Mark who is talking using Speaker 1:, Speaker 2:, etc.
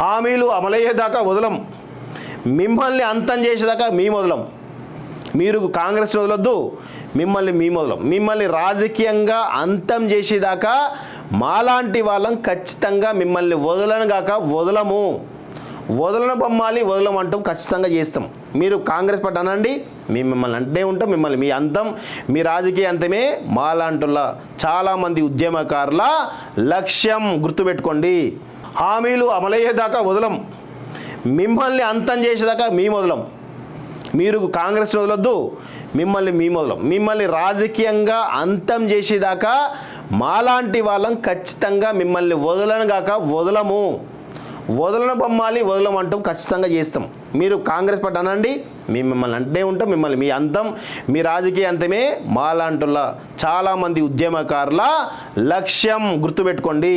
Speaker 1: హామీలు అమలయ్యేదాకా వదలం. మిమ్మల్ని అంతం చేసేదాకా మీ మొదలం మీరు కాంగ్రెస్ వదలొద్దు మిమ్మల్ని మీ మొదలం మిమ్మల్ని రాజకీయంగా అంతం చేసేదాకా మాలాంటి వాళ్ళం ఖచ్చితంగా మిమ్మల్ని వదలను గాక వదలము. వదలను బొమ్మాలి వదలం అంటాం ఖచ్చితంగా చేస్తాం. మీరు కాంగ్రెస్ పార్టీ అనండి మేము మిమ్మల్ని అంటే ఉంటాం మిమ్మల్ని మీ అంతం మీ రాజకీయ అంతమే మాలాంటుల చాలామంది ఉద్యమకారుల లక్ష్యం గుర్తుపెట్టుకోండి. హామీలు అమలయ్యేదాకా వదలం. మిమ్మల్ని అంతం చేసేదాకా మీ వదలం. మీరు కాంగ్రెస్ వదలొద్దు మిమ్మల్ని మీ మొదలం మిమ్మల్ని రాజకీయంగా అంతం చేసేదాకా మాలాంటి వాళ్ళం ఖచ్చితంగా మిమ్మల్ని వదలను గాక వదలము. వదలను బొమ్మాలి వదలం అంటాం ఖచ్చితంగా చేస్తాం. మీరు కాంగ్రెస్ పార్టీ అనండి మేము మిమ్మల్ని అంటే ఉంటాం మిమ్మల్ని మీ అంతం మీ రాజకీయ అంతమే మాలాంటుల చాలామంది ఉద్యమకారుల లక్ష్యం గుర్తుపెట్టుకోండి.